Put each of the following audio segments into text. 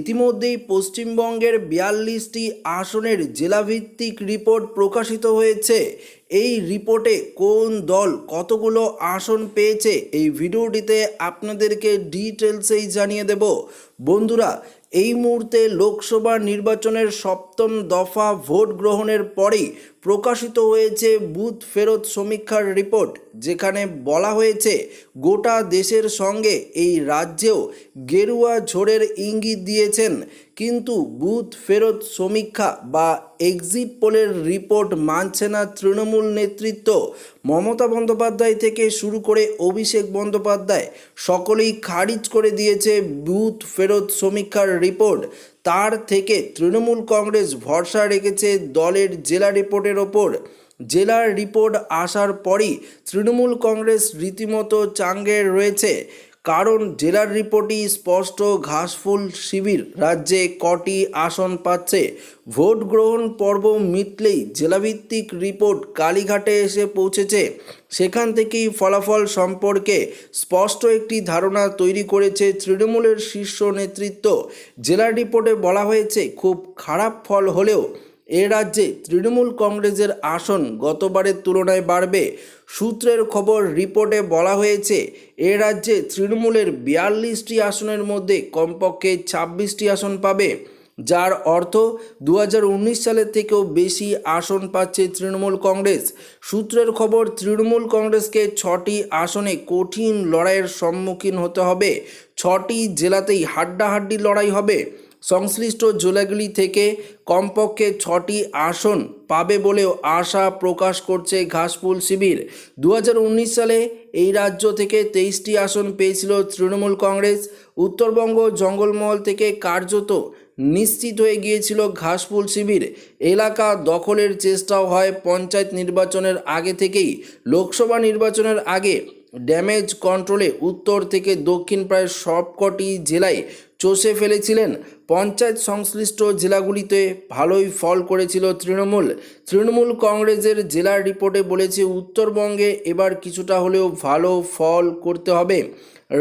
ইতিমধ্যেই পশ্চিমবঙ্গের বিয়াল্লিশটি আসনের জেলাভিত্তিক রিপোর্ট প্রকাশিত হয়েছে। এই রিপোর্টে কোন দল কতগুলো আসন পেয়েছে এই ভিডিওটিতে আপনাদেরকে ডিটেলসেই জানিয়ে দেব। বন্ধুরা, এই মুহূর্তে লোকসভা নির্বাচনের সপ্তম দফা ভোট গ্রহণের পরেই প্রকাশিত হয়েছে বুথ ফেরত সমীক্ষার রিপোর্ট, যেখানে বলা হয়েছে গোটা দেশের সঙ্গে এই রাজ্যেও গেরুয়া ঝোড়ের ইঙ্গিত দিয়েছেন কিন্তু বুথ ফেরত সমীক্ষা বা এক্সিট পোলের রিপোর্ট মানছে না তৃণমূল নেতৃত্ব। মমতা বন্দ্যোপাধ্যায় থেকে শুরু করে অভিষেক বন্দ্যোপাধ্যায় সকলেই খারিজ করে দিয়েছে বুথ ফেরত সমীক্ষার রিপোর্ট তার থেকে তৃণমূল কংগ্রেস ভরসা রেখেছে দলের জেলা রিপোর্টের ওপর। জেলার রিপোর্ট আসার পরই তৃণমূল কংগ্রেস রীতিমতো চাঙ্গে রয়েছে। কারণ জেলার রিপোর্টই স্পষ্ট ঘাসফুল শিবির। রাজ্যে কটি আসন পাচ্ছে। ভোট গ্রহণ পর্ব মিটলেই জেলাভিত্তিক রিপোর্ট কালীঘাটে এসে পৌঁছেছে। সেখান থেকেই ফলাফল সম্পর্কে স্পষ্ট একটি ধারণা তৈরি করেছে তৃণমূলের শীর্ষ নেতৃত্ব। জেলার রিপোর্টে বলা হয়েছে, খুব খারাপ ফল হলেও এ রাজ্যে তৃণমূল কংগ্রেসের আসন গতবারের তুলনায় বাড়বে। সূত্রের খবর রিপোর্টে বলা হয়েছে, এ রাজ্যে তৃণমূলের বিয়াল্লিশটি আসনের মধ্যে কমপক্ষে ছাব্বিশটি আসন পাবে। যার অর্থ দু হাজার উনিশ সালের থেকেও বেশি আসন পাচ্ছে তৃণমূল কংগ্রেস। সূত্রের খবর, তৃণমূল কংগ্রেসকে ছটি আসনে কঠিন লড়াইয়ের সম্মুখীন হতে হবে। ছটি জেলাতেই হাড্ডাহাড্ডি লড়াই হবে। সংশ্লিষ্ট জেলাগুলি থেকে কমপক্ষে ছটি আসন পাবে বলেও আশা প্রকাশ করছে ঘাসফুল শিবির। দু হাজার উনিশ সালে এই রাজ্য থেকে তেইশটি আসন পেয়েছিল তৃণমূল কংগ্রেস। উত্তরবঙ্গ জঙ্গলমহল থেকে কার্যত নিশ্চিত হয়ে গিয়েছিল ঘাসফুল শিবির। এলাকা দখলের চেষ্টাও হয় পঞ্চায়েত নির্বাচনের আগে থেকেই। লোকসভা নির্বাচনের আগে ড্যামেজ কন্ট্রোলে উত্তর থেকে দক্ষিণ প্রায় সবকটি জেলায় চষে ফেলেছিলেন। পঞ্চায়েত সংশ্লিষ্ট জেলাগুলিতে ভালোই ফল করেছিল তৃণমূল। তৃণমূল কংগ্রেসের জেলার রিপোর্টে বলেছে, উত্তরবঙ্গে এবার কিছুটা হলেও ভালো ফল করতে হবে।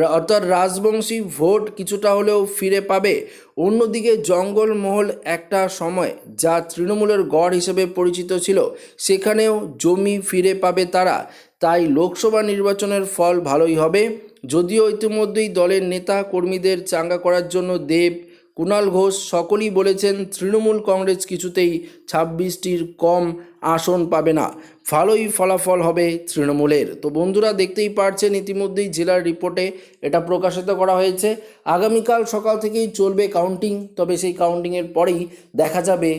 অর্থাৎ রাজবংশী ভোট কিছুটা হলেও ফিরে পাবে। অন্যদিকে জঙ্গলমহল একটা সময়, যা তৃণমূলের গড় হিসেবে পরিচিত ছিল, সেখানেও জমি ফিরে পাবে তারা। তাই লোকসভা নির্বাচনের ফল ভালোই হবে। যদিও ইতিমধ্যেই দলের নেতা কর্মীদের চাঙ্গা করার জন্য দেব কুণাল ঘোষ সকলেই বলেছেন তৃণমূল কংগ্রেস কিছুতেই ছাব্বিশটির কম আসন পাবে না। ভালোই ফলাফল হবে তৃণমূলের। তো বন্ধুরা, দেখতেই পারছেন ইতিমধ্যেই জেলার রিপোর্টে এটা প্রকাশিত করা হয়েছে। আগামীকাল সকাল থেকেই চলবে কাউন্টিং, তবে সেই কাউন্টিংয়ের পরেই দেখা যাবে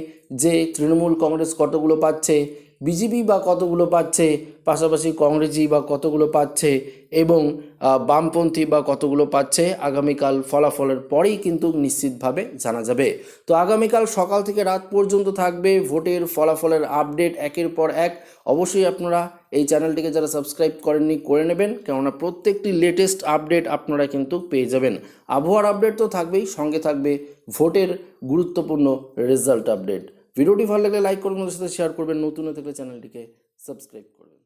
যে তৃণমূল কংগ্রেস কতগুলো পাচ্ছে বিজেপি বা কতগুলো পাচ্ছে, পাশাপাশি কংগ্রেসই বা কতগুলো পাচ্ছে এবং বামপন্থী বা কতগুলো পাচ্ছে, আগামীকাল ফলাফলের পরেই কিন্তু নিশ্চিতভাবে জানা যাবে। তো আগামীকাল সকাল থেকে রাত পর্যন্ত থাকবে ভোটের ফলাফলের আপডেট একের পর এক। অবশ্যই আপনারা এই চ্যানেলটিকে যারা সাবস্ক্রাইব করেননি, করে নেবেন। কেননা প্রত্যেকটি লেটেস্ট আপডেট আপনারা কিন্তু পেয়ে যাবেন। আবহাওয়ার আপডেট তো থাকবেই, সঙ্গে থাকবে ভোটের গুরুত্বপূর্ণ রেজাল্ট আপডেট ভিডিওটি ভালো লাগলে লাইক করবেন ওদের সাথে শেয়ার করবেন, নতুন হয়ে থাকলে চ্যানেলটিকে সাবস্ক্রাইব করবেন।